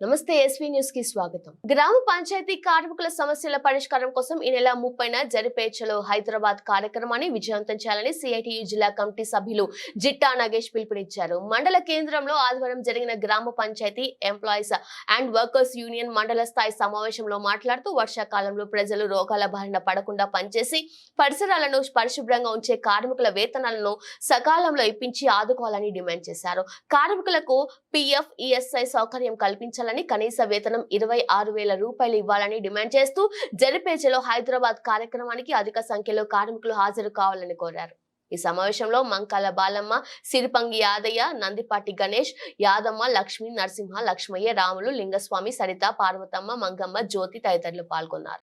నమస్తే ఎస్వీ న్యూస్కి స్వాగతం. గ్రామ పంచాయతీ కార్మికుల సమస్యల పరిష్కారం కోసం ఈ నెల ముప్పైన జరిపే చలో హైదరాబాద్ కార్యక్రమాన్ని విజయవంతం చేయాలని సిఐటియు జిల్లా కమిటీ సభ్యులు జిట్టా నగేష్ పిలుపునిచ్చారు. మండల కేంద్రంలో ఆదివారం జరిగిన గ్రామ panchayat employees and workers union మండల స్థాయి సమావేశంలో మాట్లాడుతూ వర్షాకాలంలో ప్రజలు రోగాల బారిన పడకుండా పనిచేసి పరిసరాలను పరిశుభ్రంగా ఉంచే కార్మికుల వేతనాలను సకాలంలో ఇప్పించి ఆదుకోవాలని డిమాండ్ చేశారు. కార్మికులకు పిఎఫ్ ఈఎస్ఐ సౌకర్యం కల్పించాలని కనీస వేతనం ఇరవై ఆరు వేల రూపాయలు ఇవ్వాలని డిమాండ్ చేస్తూ జరిపేచలో హైదరాబాద్ కార్యక్రమానికి అధిక సంఖ్యలో కార్మికులు హాజరు కావాలని కోరారు. ఈ సమావేశంలో మంకాల బాలమ్మ సిరిపంగి యాదయ్య నందిపాటి గణేష్ యాదమ్మ లక్ష్మి నరసింహ లక్ష్మయ్య రాములు లింగస్వామి సరిత పార్వతమ్మ మంగమ్మ జ్యోతి తదితరులు పాల్గొన్నారు.